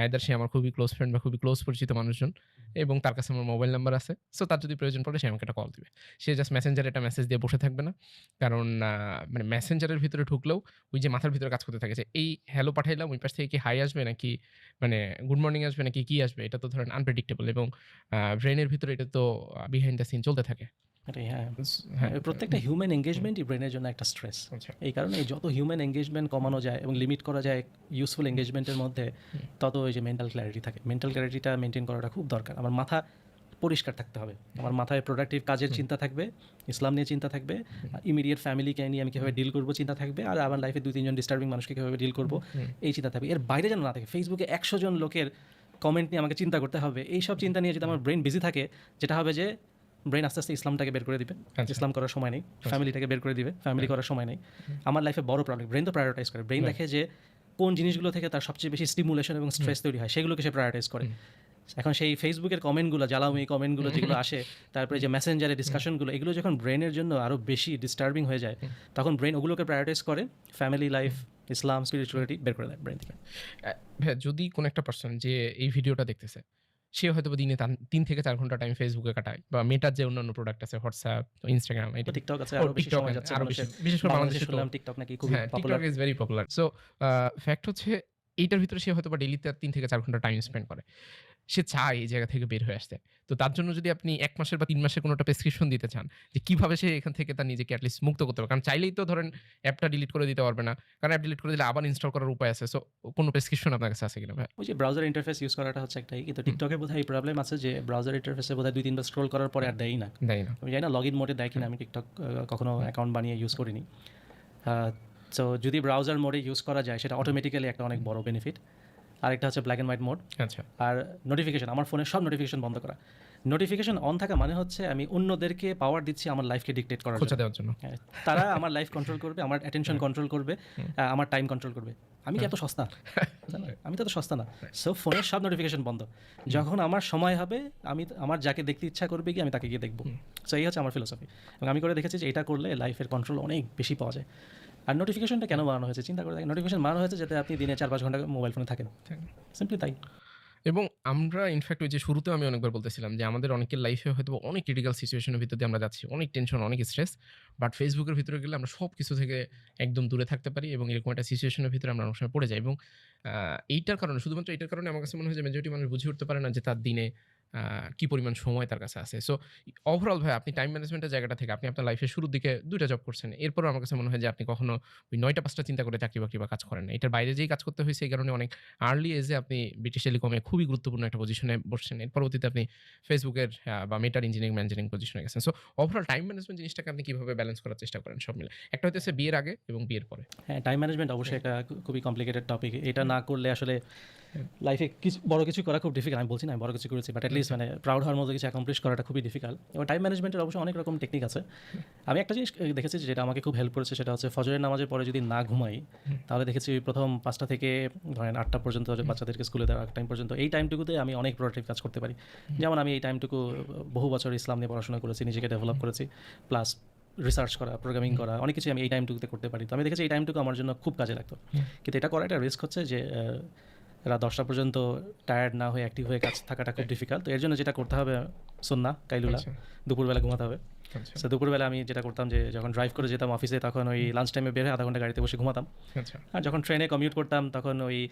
আয়দার সে আমার খুবই close friend বা খুবই ক্লোজ পরিচিত মানুষজন এবং তার কাছে আমার মোবাইল নাম্বার আছে। সো তার যদি প্রয়োজন পড়ে, সে আমাকে একটা কল দিবে। সে জাস্ট মেসেঞ্জারে একটা মেসেজ দিয়ে বসে থাকবে না। কারণ মানে মেসেঞ্জারের ভিতরে ঢুকলেও ওই যে মাথার ভিতরে কাজ করতে থাকে যে, এই হ্যালো পাঠাইলাম, ওই পাশ থেকে কি হাই আসবে নাকি মানে গুড মর্নিং আসবে নাকি, কি আসবে? এটা তো ধরেন আনপ্রেডিক্টেবল এবং ব্রেনের ভিতরে এটা তো বিহাইন্ড দ্য সিন চলতে থাকে। এটাই হ্যাঁ। হ্যাঁ প্রত্যেকটা হিউম্যান এঙ্গেজমেন্টই ব্রেনের জন্য একটা স্ট্রেস আচ্ছা। এই কারণে যত হিউম্যান এঙ্গেজমেন্ট কমানো যায় এবং লিমিট করা যায় ইউজফুল এঙ্গেজমেন্টের মধ্যে তত ওই যে মেন্টাল ক্ল্যারিটি থাকে। মেন্টাল ক্ল্যারিটিটা মেনটেন করাটা খুব দরকার। আমার মাথা পরিষ্কার থাকতে হবে। আমার মাথায় প্রোডাক্টিভ কাজের চিন্তা থাকবে ইসলাম নিয়ে চিন্তা থাকবে ইমিডিয়েট ফ্যামিলিকে নিয়ে আমি কীভাবে ডিল করব চিন্তা থাকবে আর আমার লাইফে দুই তিনজন ডিস্টার্বিং মানুষকে কীভাবে ডিল করব এই চিন্তা থাকবে। এর বাইরে যেন না থাকে ফেসবুকে একশো জন লোকের কমেন্ট নিয়ে আমাকে চিন্তা করতে হবে এই সব চিন্তা নিয়ে যদি আমার ব্রেন বিজি থাকে যেটা হবে যে ব্রেন আস্তে আস্তে ইসলামটাকে বের করে দিবে। আচ্ছা। ইসলাম করার সময় নেই ফ্যামিলিটাকে বের করে দিবে ফ্যামিলি করার সময় নেই। আমার লাইফে বড় প্রবলেম ব্রেন তো প্রায়োরিটাইজ করে। ব্রেন দেখে যে কোন জিনিসগুলো থেকে তার সবচেয়ে বেশি স্টিমুলেশন এবং স্ট্রেস তৈরি হয় সেগুলোকে সে প্রায়োরিটাইজ করে। এখন সেই ফেসবুকের কমেন্টগুলো জ্বালামি কমেন্টগুলো যেগুলো আসে তারপরে যে মেসেঞ্জারে ডিসকাশনগুলো এগুলো যখন ব্রেনের জন্য আরও বেশি ডিস্টার্বিং হয়ে যায় তখন ব্রেন ওগুলোকে প্রায়োরিটাইজ করে ফ্যামিলি লাইফ ইসলাম স্পিরিচুয়ালিটি বের করে দেয় ব্রেন থেকে। যদি কোনো একটা পার্সন যে এই ভিডিওটা দেখতেছে সে হয়তো দিনে তিন থেকে চার ঘণ্টা টাইম ফেসবুকে কাটায় বা মেটার যে অন্যান্য প্রোডাক্ট আছে হোয়াটসঅ্যাপ ইনস্টাগ্রাম এটা টিকটক আছে আরও আরও বেশি সময় আছে, যাচ্ছে আরও বেশি- বিশেষ করে বাংলাদেশে শুনলাম টিকটক নাকি খুব popular TikTok is very popular so fact হচ্ছে এইটার ভিতরে সে হয়তো বা ডেলিতে তিন থেকে চার ঘণ্টা টাইম স্পেন্ড করে। সে চায় এই জায়গা থেকে বের হয়ে আসতে। তো তার জন্য যদি আপনি এক মাসের বা তিন মাসের কোনো একটা প্রেসক্রিপশন দিতে চান যে কীভাবে সে এখান থেকে তার নিজেকে অ্যাটলিস্ট মুক্ত করতে পারবে? কারণ চাইলেই তো ধরেন অ্যাপটা ডিলিট করে দিতে পারবে না। কারণ অ্যাপ ডিলিট করে দিলে আবার ইনস্টল করার উপায় আছে। সো কোনো প্রেসক্রিপশন আপনার কাছে আছে কিনা ভাই? ওই যে ব্রাউজার ইন্টারফেস ইউজ করাটা হচ্ছে একটাই। কিন্তু টিকটকে বোধহয় এই প্রবলেম আছে যে ব্রাউজার ইন্টারফেসে বোধহয় দুই তিনবার স্ক্রোল করার পরে আর দেয়ই না। দেয় না। আমি জানি না লগ ইন মোডে দেয় কিনা আমি টিকটক কখনো অ্যাকাউন্ট বানিয়ে ইউজ করিনি। তো যদি ব্রাউজার মোডে ইউজ করা যায় সেটা অটোমেটিক্যালি একটা অনেক বড় বেনিফিট আরেকটা হচ্ছে ব্ল্যাক অ্যান্ড হোয়াইট মোড আচ্ছা। আর নোটিফিকেশন আমার ফোনে সব নোটিফিকেশন বন্ধ করা। নোটিফিকেশন অন থাকা মানে হচ্ছে আমি অন্যদেরকে পাওয়ার দিচ্ছি আমার লাইফকে ডিকটেট করার জন্য। দেওয়ার জন্য। হ্যাঁ, তারা আমার লাইফ কন্ট্রোল করবে আমার অ্যাটেনশন কন্ট্রোল করবে আমার টাইম কন্ট্রোল করবে। আমি কি এত সস্তা? আমি তো এত সস্তা না। সো ফোনের সব নোটিফিকেশন বন্ধ। যখন আমার সময় হবে আমি আমার যাকে দেখতে ইচ্ছা করবে কি আমি তাকে গিয়ে দেখব। সো এই হচ্ছে আমার ফিলোসফি এবং আমি করে দেখেছি যে এটা করলে লাইফের কন্ট্রোল অনেক বেশি পাওয়া যায়। আর নোটিফিকেশনটা কেন বানানো হয়েছে? চিন্তা করে দেখেন নোটিফিকেশন বানানো হয়েছে যাতে আপনি দিনে চার পাঁচ ঘণ্টা মোবাইল ফোনে থাকেন। সিম্পলি তাই। এবং আমরা ইনফ্যাক্ট ওই যে শুরুতেও আমি অনেকবার বলতেছিলাম যে আমাদের অনেকের লাইফে হয়তো অনেক ক্রিটিক্যাল সিচুয়েশনের ভিতর দিয়ে আমরা যাচ্ছি অনেক টেনশন অনেক স্ট্রেস বাট ফেসবুকের ভিতরে গেলে আমরা সব কিছু থেকে একদম দূরে থাকতে পারি এবং এরকম একটা সিচুয়েশনের ভিতরে আমরা অনেক সময় পড়ে যাই এবং এইটার কারণে শুধুমাত্র এইটার কারণে আমার কাছে মনে হয় যে মেজরিটি মানুষ বুঝে উঠতে পারে না যে তার দিনে কি পরিমাণ সময় তার কাছে আছে? সো ওভারঅল ভাই আপনি টাইম ম্যানেজমেন্টের জায়গাটা থেকে আপনি আপনার লাইফের শুরুর দিকে দুইটা জব করছেন। এরপরও আমার কাছে মনে হয় যে আপনি কখনো ওই নয়টা পাঁচটা চিন্তা করে চাকরি বাকরি বা কাজ করেন না। এটার বাইরে যেই কাজ করতে হয়েছে এই কারণে অনেক আর্লি এজে আপনি ব্রিটিশ টেলিকমে খুবই গুরুত্বপূর্ণ একটা পজিশনে বসছেন। এর পরবর্তীতে আপনি ফেসবুকের বা মেটার ইঞ্জিনিয়ারিং ম্যানেজারিং পজিশনে গেছেন। সো ওভারঅল টাইম ম্যানেজমেন্ট জিনিসটাকে আপনি কীভাবে ব্যালেন্স করার চেষ্টা করেন সব মিলে। একটা হচ্ছে বিয়ের আগে এবং বিয়ের পরে। হ্যাঁ টাইম ম্যানেজমেন্ট অবশ্যই একটা খুবই কমপ্লিকেটেড টপিক এটা না করলে আসলে লাইফে কিছু বড় কিছু করা খুব ডিফিকাল্ট আমি বলছি না আমি বড় কিছু করেছি বাট অ্যাটলিস্ট মানে প্রাউড হওয়ার মতো কিছু অ্যাকমপ্লিশ করাটা খুবই ডিফিকাল্ট এবং টাইম ম্যানেজমেন্টের অবশ্যই অনেক রকম টেকনিক আছে। আমি একটা জিনিস দেখেছি যেটা আমাকে খুব হেল্প করেছে সেটা হচ্ছে ফজরের নামাজের পরে যদি না ঘুমাই তাহলে দেখেছি প্রথম পাঁচটা থেকে ধরেন আটটা পর্যন্ত বাচ্চাদেরকে স্কুলে দেওয়ার টাইম পর্যন্ত এই টাইমটুকুতে আমি অনেক প্রোডাক্টিভ কাজ করতে পারি। যেমন আমি এই টাইমটুকু বহু বছর ইসলাম নিয়ে পড়াশোনা করেছি নিজেকে ডেভেলপ করেছি প্লাস রিসার্চ করা প্রোগ্রামিং করা অনেক কিছু আমি এই টাইমটুকুতে করতে পারি। তো আমি দেখেছি এই টাইমটুকু আমার জন্য খুব কাজে লাগতো। কিন্তু এটা করা একটা রিস্ক হচ্ছে যে রাত দশটা পর্যন্ত টায়ার্ড না হয়ে অ্যাক্টিভ হয়ে কাজ থাকাটা খুব ডিফিকাল্ট তো এর জন্য যেটা করতে হবে সন্না কাইলুলা আচ্ছা। দুপুরবেলা ঘুমাতে হবে। আচ্ছা। সো দুপুরবেলা আমি যেটা করতাম যে যখন ড্রাইভ করে যেতাম অফিসে তখন ওই লাঞ্চ টাইমে বের হয়ে আধা ঘণ্টা গাড়িতে বসে ঘুমাতাম। আচ্ছা। আর যখন ট্রেনে কমিউট করতাম তখন ওই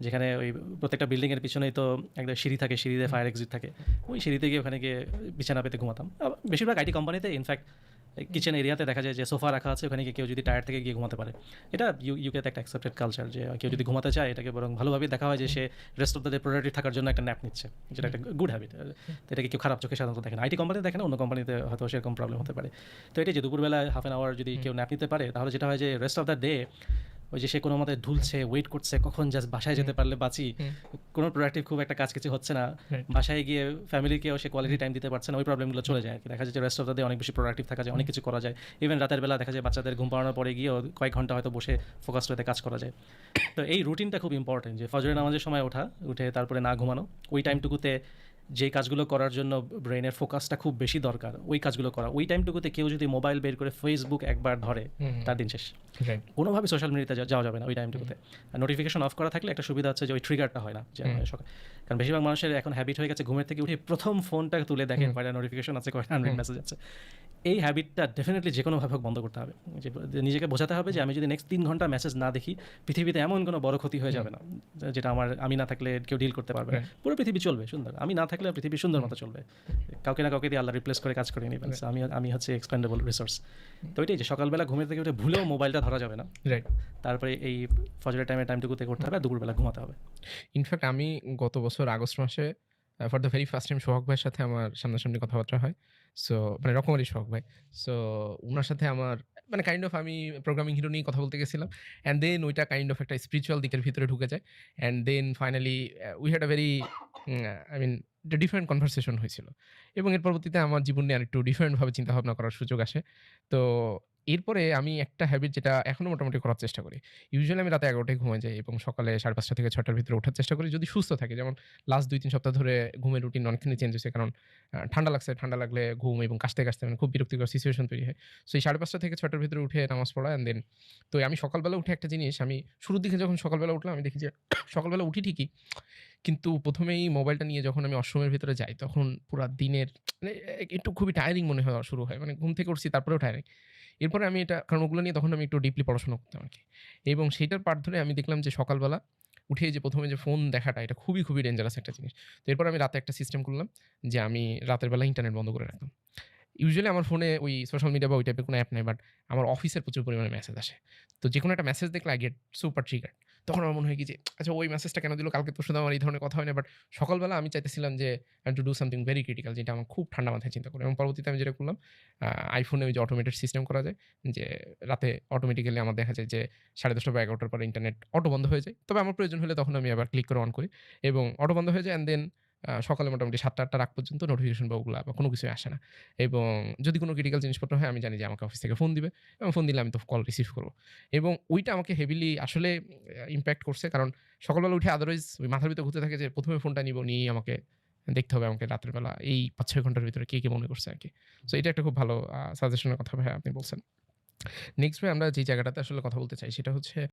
যেখানে ওই প্রত্যেকটা বিল্ডিংয়ের পিছনেই তো একটা সিঁড়ি থাকে সিঁড়িতে ফায়ার এক্সিট থাকে। ওই সিঁড়িতে গিয়ে ওখানে গিয়ে বিছানা পেতে ঘুমাতাম। বেশিরভাগ আইটি কোম্পানিতে ইনফ্যাক্ট কিচেন এরিয়াতে দেখা যায় যে সোফা রাখা আছে ওখানে গিয়ে কেউ যদি টায়ার থেকে গিয়ে ঘুমাতে পারে। এটা ইউকে ইউকেতে একটা অ্যাকসেপ্টেড কালচার যে কেউ যদি ঘুমাতে চায় এটাকে বরং ভালোভাবে দেখা হয় যে সে rest of the day productive থাকার জন্য একটা ন্যাপ নিচ্ছে যেটা একটা গুড হ্যাবিট তো এটাকে কেউ খারাপ চোখে সাধারণত দেখে না। আইটি কোম্পানিতে দেখে না অন্য কোম্পানিতে হয়তো সেরকম প্রবলেম হতে পারে। তো এটা যে দুপুরবেলা হাফ অ্যান আওয়ার যদি কেউ ন্যাপ নিতে পারে তাহলে যেটা হয় যে রেস্ট অফ দ্য ডে ওই যে সে কোনো মতে ঢুলছে ওয়েট করছে কখন জাস্ট বাসায় যেতে পারলে বাঁচি। কোনো প্রোডাক্টিভ খুব একটা কাজ কিছু হচ্ছে না। বাসায় গিয়ে ফ্যামিলিকেও সে কোয়ালিটি টাইম দিতে পারছে না ওই প্রবলেমগুলো চলে যায় আর কি দেখা যায় যে রেস্ট অফ দ্য ডে অনেক বেশি প্রোডাক্টিভ থাকা যায় অনেক কিছু করা যায়। ইভেন রাতের বেলা দেখা যায় বাচ্চাদের ঘুম পাড়ানোর পরে গিয়েও কয়েক ঘণ্টা হয়তো বসে ফোকাস হতে কাজ করা যায়। তো এই রুটিনটা খুব ইম্পর্টেন্ট যে ফজরের নামাজের সময় ওঠা উঠে তারপরে না ঘুমানো ওই টাইমটুকুতে যে কাজগুলো করার জন্য ব্রেনের ফোকাসটা খুব বেশি দরকার ওই কাজগুলো করা। ওই টাইমটুকুতে কেউ যদি মোবাইল বের করে ফেসবুক একবার ধরে তার দিন শেষ। কোনোভাবে সোশ্যাল মিডিয়াতে যাওয়া যাবে না ওই টাইমটুকুতে। আর নোটিফিকেশন অফ করা থাকলে একটা সুবিধা হচ্ছে যে ওই ট্রিগারটা হয় না যে সকাল কারণ বেশিরভাগ মানুষের এখন হ্যাবিট হয়ে গেছে ঘুমের থেকে উঠে প্রথম ফোনটা তুলে দেখেন। কয়টা নোটিফিকেশন আছে কয়টা। মেসেজ আছে। এই হ্যাবিটটা ডেফিনেটলি যে কোনোভাবে হোক বন্ধ করতে হবে। যে যে নিজেকে বোঝাতে হবে যে আমি যদি নেক্সট তিন ঘণ্টা মেসেজ না দেখি পৃথিবীতে এমন কোনো বড় ক্ষতি হয়ে যাবে না যেটা আমার আমি না থাকলে কেউ ডিল করতে পারবে না। পুরো পৃথিবী চলবে সুন্দর। আমি না থাকলে পৃথিবী সুন্দর মতো চলবে। কাউকে না কাউকে দিয়ে আল্লাহ রিপ্লেস করে কাজ করে নেবেন। আমি আমি হচ্ছে এক্সপেন্ডেবল রিসোর্স তো ওইটাই যে সকালবেলা ঘুমের থেকে উঠে ভুলেও মোবাইলটা ধরা যাবে না। রাইট তারপরে এই ফজরের টাইমে টাইমটুকুতে করতে হবে আর দুপুরবেলা ঘুমাতে হবে। ইনফ্যাক্ট আমি গত বছর আগস্ট মাসে for the very first time Sohag ভাইয়ের সাথে আমার সামনাসামনি কথাবার্তা হয়। সো মানে রকমারি সোহাগ ভাই। সো ওনার সাথে আমার মানে কাইন্ড অফ আমি প্রোগ্রামিং হিরো নিয়ে কথা বলতে গেছিলাম। অ্যান্ড দেন ওইটা কাইন্ড অফ একটা স্পিরিচুয়াল দিকের ভিতরে ঢুকে যায়। And then finally we had a very I mean different conversation হয়েছিল। এবং এর পরবর্তীতে আমার জীবন নিয়ে আরেকটু ডিফারেন্টভাবে চিন্তাভাবনা করার সুযোগ আসে। তো এরপরে আমি একটা হ্যাবিট যেটা এখনও মোটামুটি করার চেষ্টা করি। ইউজুয়ালি আমি রাতে এগারোটায় ঘুমাই যাই এবং সকালে সাড়ে পাঁচটা থেকে ছটার ভিতরে ওঠার চেষ্টা করি যদি সুস্থ থাকে। যেমন লাস্ট দুই, তিন সপ্তাহ ধরে ঘুমের রুটিন অনেকখানি চেঞ্জ হয়েছে কারণ ঠান্ডা লাগছে, ঠান্ডা লাগলে ঘুম এবং কাশতে কাশতে মানে খুব বিরক্তিকর সিচুয়েশন তৈরি হয়। সো এই সাড়ে পাঁচটা থেকে ছটার ভিতরে উঠে নামাজ পড়া অ্যান্ড দেন তো আমি সকালবেলা উঠে একটা জিনিস, আমি শুরুর দিকে যখন সকালবেলা উঠলাম আমি দেখি যে সকালবেলা উঠি ঠিকই, কিন্তু প্রথমেই মোবাইলটা নিয়ে যখন আমি অশ্রমের ভিতরে যাই তখন পুরো দিনের মানে একটু খুবই টায়ারিং মনে হয়, শুরু হয়। মানে ঘুম থেকে উঠছি, তারপরেও টায়ারিং এরপরে আমি এটা, কারণ ওগুলো নিয়ে তখন আমি একটু ডিপলি পড়াশোনা করতাম আর কি এবং সেইটার পার্ট ধরে আমি দেখলাম যে সকালবেলা উঠে যে প্রথমে যে ফোন দেখাটা, এটা খুবই খুবই ডেঞ্জারাস একটা জিনিস। তো এরপর আমি রাতে একটা সিস্টেম করলাম যে আমি রাতের বেলা ইন্টারনেট বন্ধ করে রাখতাম। ইউজুয়ালি আমার ফোনে ওই সোশ্যাল মিডিয়া বা ওই টাইপের কোনো অ্যাপ নেই বাট আমার অফিসের প্রচুর পরিমাণে মেসেজ আসে। তো যে কোনো একটা মেসেজ দেখলে আই গেট সুপার ট্রিগার তখন আমার মনে হয় কি যে আচ্ছা ওই মেসেজটা কেন দিল? কালকে তো শুধু আমার এই ধরনের কথা হয় না। বাট সকালবেলা আমি চাইতেছিলাম যে to do something very critical যেটা আমার খুব ঠান্ডা মাথায় চিন্তা করি। এবং পরবর্তীতে আমি যেটা করলাম আইফোনে ওই যে অটোমেটেড সিস্টেম করা যায়, যে রাতে অটোমেটিক্যালি আমার দেখা যায় যে সাড়ে দশটা বা এগারোটার পরে ইন্টারনেট অটো বন্ধ হয়ে যায়। তবে আমার প্রয়োজন হলে তখন আমি আবার ক্লিক করে অন করি। এবং অটো বন্ধ হয়ে যায় অ্যান্ড দেন সকালে মোটামুটি সাতটা আটটা রাগ পর্যন্ত নোটিফিকেশন বা ওগুলো বা কোনো কিছুই আসে না। এবং যদি কোনো ক্রিটিক্যাল জিনিসপত্র হয়, আমি জানি যে আমাকে অফিস থেকে ফোন দিবে এবং ফোন দিলে আমি তো কল রিসিভ করব। এবং ওইটা আমাকে হেভিলি আসলে ইম্প্যাক্ট করছে কারণ সকালবেলা উঠে আদারওয়াইজ ওই মাথার ভিতরে ঘুরতে থাকে যে প্রথমে ফোনটা নিব, নিয়েই আমাকে দেখতে হবে আমাকে রাতের বেলা এই পাঁচ ছয় ঘণ্টার ভিতরে কে কে মনে করছে আর কি। সো এটা একটা খুব ভালো সাজেশনের কথা ভাই আপনি বলছেন। নেক্সট ভাই আমরা যে জায়গাটাতে আসলে কথা বলতে চাই, সেটা হচ্ছে